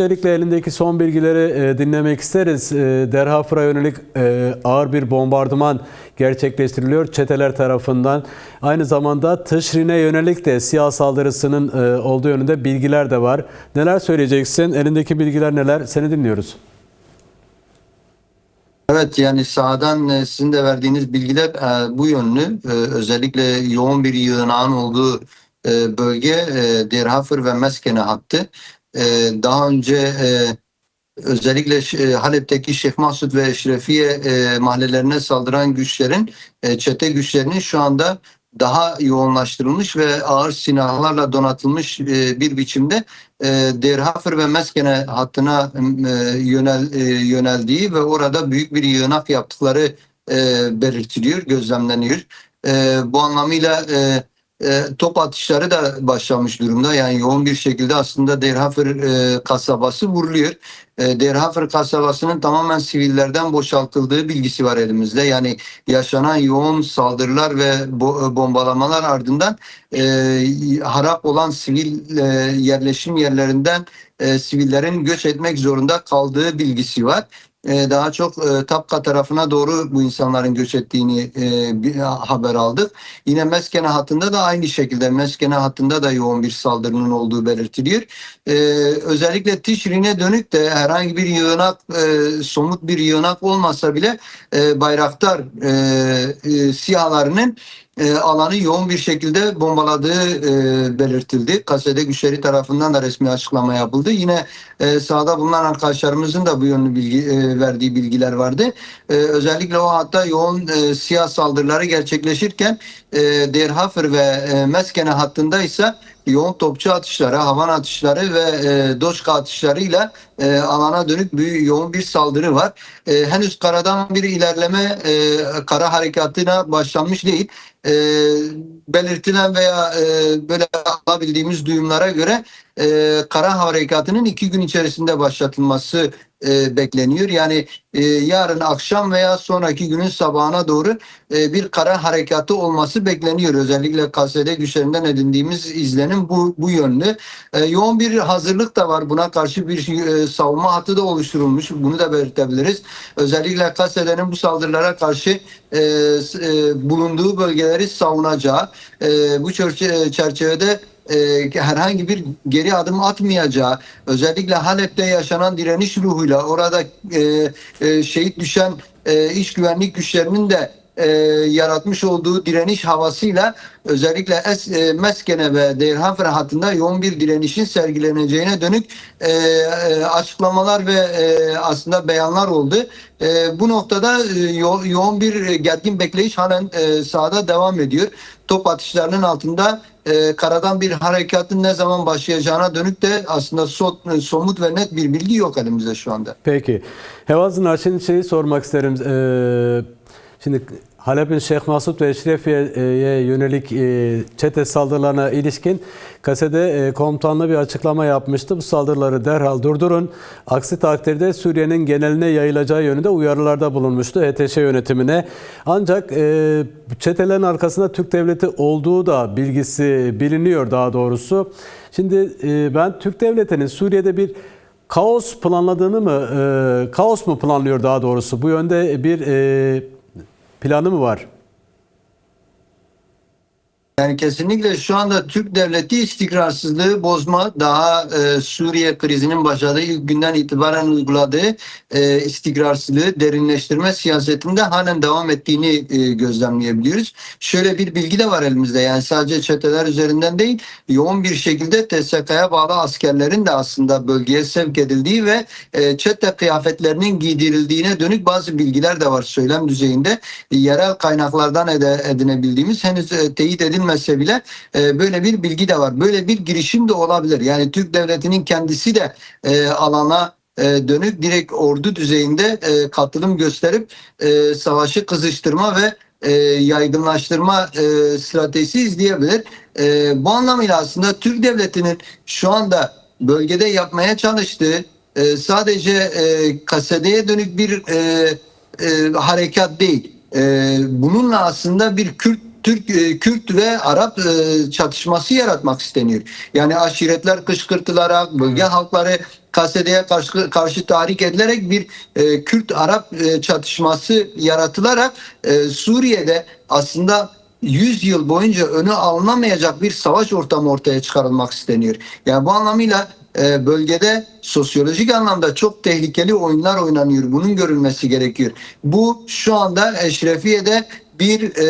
Özellikle elindeki son bilgileri e, dinlemek isteriz. E, Derhafır'a yönelik e, ağır bir bombardıman gerçekleştiriliyor çeteler tarafından. Aynı zamanda Tışrin'e yönelik de siyah saldırısının e, olduğu yönünde bilgiler de var. Neler söyleyeceksin? Elindeki bilgiler neler? Seni dinliyoruz. Evet yani sahadan sizin de verdiğiniz bilgiler bu yönlü. Özellikle yoğun bir yığınağın olduğu bölge Derhafır ve Meskene hattı. E, Daha önce e, özellikle e, Halep'teki Şeyh Mahsud ve Eşrefiye e, mahallelerine saldıran güçlerin, çete güçlerinin şu anda daha yoğunlaştırılmış ve ağır silahlarla donatılmış bir biçimde e, Derhafır ve Meskene hattına yönel, yöneldiği ve orada büyük bir yığınak yaptıkları belirtiliyor, gözlemleniyor. Bu anlamıyla e, e, top atışları da başlamış durumda. Yani yoğun bir şekilde aslında Derhafır e, kasabası vuruluyor. E, Derhafır kasabasının tamamen sivillerden boşaltıldığı bilgisi var elimizde. Yani yaşanan yoğun saldırılar ve bo- bombalamalar ardından e, harap olan sivil e, yerleşim yerlerinden e, sivillerin göç etmek zorunda kaldığı bilgisi var. E, daha çok e, Tapka tarafına doğru bu insanların göç ettiğini e, bir haber aldık. Yine Meskene hattında da aynı şekilde Meskene hattında da yoğun bir saldırının olduğu belirtiliyor. E, özellikle Tişrin'e dönük de herhangi bir yığınak, e, somut bir yığınak olmasa bile e, Bayraktar e, e, sihalarının e, alanı yoğun bir şekilde bombaladığı e, belirtildi. Kasede güçleri tarafından da resmi açıklama yapıldı. Yine e, sahada bulunan arkadaşlarımızın da bu yönlü bilgi e, verdiği bilgiler vardı. Özellikle o hatta yoğun siyah saldırıları gerçekleşirken e, ve Meskene hattında ise yoğun topçu atışları, havan atışları ve e, doşka atışlarıyla e, alana dönük büyük yoğun bir saldırı var. E, henüz karadan bir ilerleme e, kara harekatına başlanmış değil. E, belirtilen veya e, böyle alabildiğimiz duyumlara göre e, kara harekatının iki gün içerisinde başlatılması e, bekleniyor. Yani e, yarın akşam veya sonraki günün sabahına doğru e, bir kara harekatı olması bekleniyor. Özellikle KSD güçlerinden edindiğimiz izlenim bu, bu yönlü. E, yoğun bir hazırlık da var. Buna karşı bir e, savunma hattı da oluşturulmuş. Bunu da belirtebiliriz. Özellikle KSD'nin bu saldırılara karşı e, e, bulunduğu bölgeleri savunacağı, e, bu çerçe- çerçevede e, herhangi bir geri adım atmayacağı, özellikle Halep'te yaşanan direniş ruhuyla orada e, e, şehit düşen e, iç güvenlik güçlerinin de e, yaratmış olduğu direniş havasıyla özellikle Es, e, Meskene ve Deirhafer hattında yoğun bir direnişin sergileneceğine dönük e, e, açıklamalar ve e, aslında beyanlar oldu. E, bu noktada e, yo- yoğun bir gergin bekleyiş halen e, sahada devam ediyor. Top atışlarının altında e, karadan bir harekatın ne zaman başlayacağına dönük de aslında so- somut ve net bir bilgi yok elimizde şu anda. Peki. Hevazın Arşin şeyi sormak isterim. Ee, şimdi Halep'in Şeyh Masud ve Eşrefiye'ye yönelik e, çete saldırılarına ilişkin kasede e, komutanlığı bir açıklama yapmıştı. Bu saldırıları derhal durdurun. Aksi takdirde Suriye'nin geneline yayılacağı yönünde uyarılarda bulunmuştu HTŞ yönetimine. Ancak e, çetelerin arkasında Türk devleti olduğu da bilgisi biliniyor daha doğrusu. Şimdi e, ben Türk devletinin Suriye'de bir kaos planladığını mı, e, kaos mu planlıyor daha doğrusu? Bu yönde bir e, planı mı var? Yani kesinlikle şu anda Türk devleti istikrarsızlığı bozma daha e, Suriye krizinin başladığı ilk günden itibaren uyguladığı e, istikrarsızlığı derinleştirme siyasetinde halen devam ettiğini e, gözlemleyebiliyoruz. Şöyle bir bilgi de var elimizde yani sadece çeteler üzerinden değil yoğun bir şekilde TSK'ya bağlı askerlerin de aslında bölgeye sevk edildiği ve e, çete kıyafetlerinin giydirildiğine dönük bazı bilgiler de var söylem düzeyinde. Yerel kaynaklardan ede, edinebildiğimiz henüz e, teyit edilmese bile e, böyle bir bilgi de var. Böyle bir girişim de olabilir. Yani Türk devletinin kendisi de e, alana e, dönük direkt ordu düzeyinde e, katılım gösterip e, savaşı kızıştırma ve yaygınlaştırma stratejisi izleyebilir. Bu anlamıyla aslında Türk devletinin şu anda bölgede yapmaya çalıştığı sadece kasedeye dönük bir harekat değil. Bununla aslında bir Kürt Türk e, Kürt ve Arap e, çatışması yaratmak isteniyor. Yani aşiretler kışkırtılarak bölge halkları KSD'ye karşı, karşı tahrik edilerek bir e, Kürt-Arap e, çatışması yaratılarak e, Suriye'de aslında 100 yıl boyunca önü alınamayacak bir savaş ortamı ortaya çıkarılmak isteniyor. Yani bu anlamıyla e, bölgede sosyolojik anlamda çok tehlikeli oyunlar oynanıyor. Bunun görülmesi gerekiyor. Bu şu anda Eşrefiye'de bir e,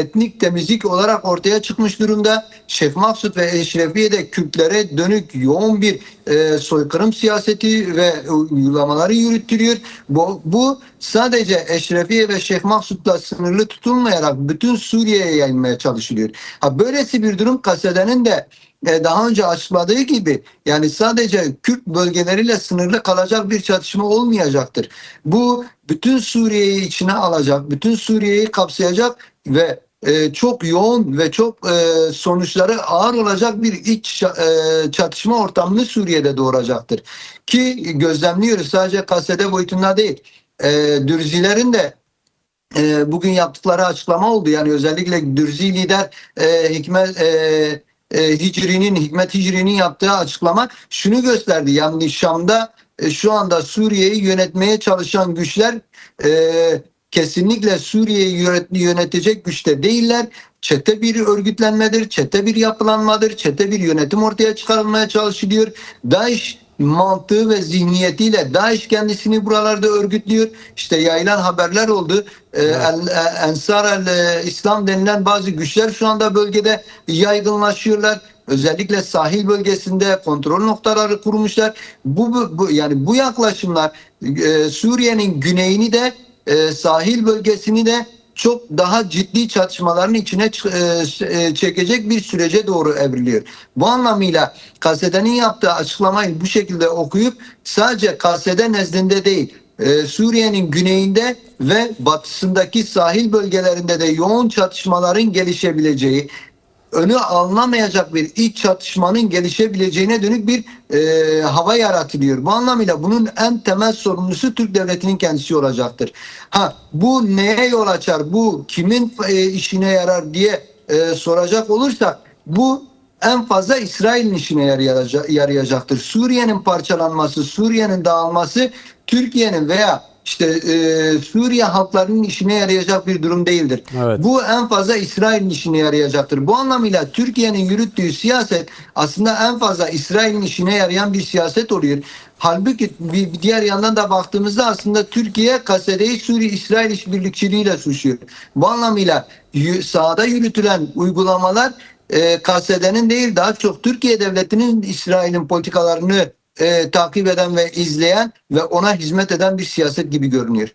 etnik temizlik olarak ortaya çıkmış durumda. Şef Maksut ve Eşrefiye'de Kürtlere dönük yoğun bir e, soykırım siyaseti ve uygulamaları yürütülüyor. Bu, bu sadece Eşrefiye ve Şeyh Maksut'la sınırlı tutulmayarak bütün Suriye'ye yayılmaya çalışılıyor. Ha, böylesi bir durum Kasede'nin de e, daha önce açıkladığı gibi yani sadece Kürt bölgeleriyle sınırlı kalacak bir çatışma olmayacaktır. Bu bütün Suriye'yi içine alacak, bütün Suriye'yi kapsayacak ve e, çok yoğun ve çok e, sonuçları ağır olacak bir iç e, çatışma ortamını Suriye'de doğuracaktır. Ki gözlemliyoruz sadece kasede boyutunda değil. E, Dürzilerin de bugün yaptıkları açıklama oldu. Yani özellikle Dürzi lider Hikmet Hicri'nin Hikmet Hicri'nin yaptığı açıklama şunu gösterdi. Yani Şam'da şu anda Suriye'yi yönetmeye çalışan güçler kesinlikle Suriye'yi yönet- yönetecek güçte değiller. Çete bir örgütlenmedir, çete bir yapılanmadır, çete bir yönetim ortaya çıkarılmaya çalışılıyor. DAEŞ mantığı ve zihniyetiyle DAEŞ kendisini buralarda örgütlüyor. İşte yayılan haberler oldu. Ee, Evet. El- e, Ensar el e, İslam denilen bazı güçler şu anda bölgede yaygınlaşıyorlar. Özellikle sahil bölgesinde kontrol noktaları kurmuşlar. Bu, bu, bu- yani bu yaklaşımlar e, Suriye'nin güneyini de e, sahil bölgesini de çok daha ciddi çatışmaların içine e, e, çekecek bir sürece doğru evriliyor. Bu anlamıyla KSD'nin yaptığı açıklamayı bu şekilde okuyup sadece KSD nezdinde değil e, Suriye'nin güneyinde ve batısındaki sahil bölgelerinde de yoğun çatışmaların gelişebileceği, önü alınamayacak bir iç çatışmanın gelişebileceğine dönük bir e, hava yaratılıyor. Bu anlamıyla bunun en temel sorumlusu Türk devletinin kendisi olacaktır. Ha bu neye yol açar? Bu kimin e, işine yarar diye e, soracak olursak bu en fazla İsrail'in işine yarayaca- yarayacaktır. Suriye'nin parçalanması, Suriye'nin dağılması Türkiye'nin veya işte e, Suriye halklarının işine yarayacak bir durum değildir. Evet. Bu en fazla İsrail'in işine yarayacaktır. Bu anlamıyla Türkiye'nin yürüttüğü siyaset aslında en fazla İsrail'in işine yarayan bir siyaset oluyor. Halbuki bir, diğer yandan da baktığımızda aslında Türkiye kasedeyi Suriye-İsrail işbirlikçiliğiyle suçluyor. Bu anlamıyla sahada yürütülen uygulamalar e, KSD'nin değil daha çok Türkiye devletinin İsrail'in politikalarını e, takip eden ve izleyen ve ona hizmet eden bir siyaset gibi görünüyor.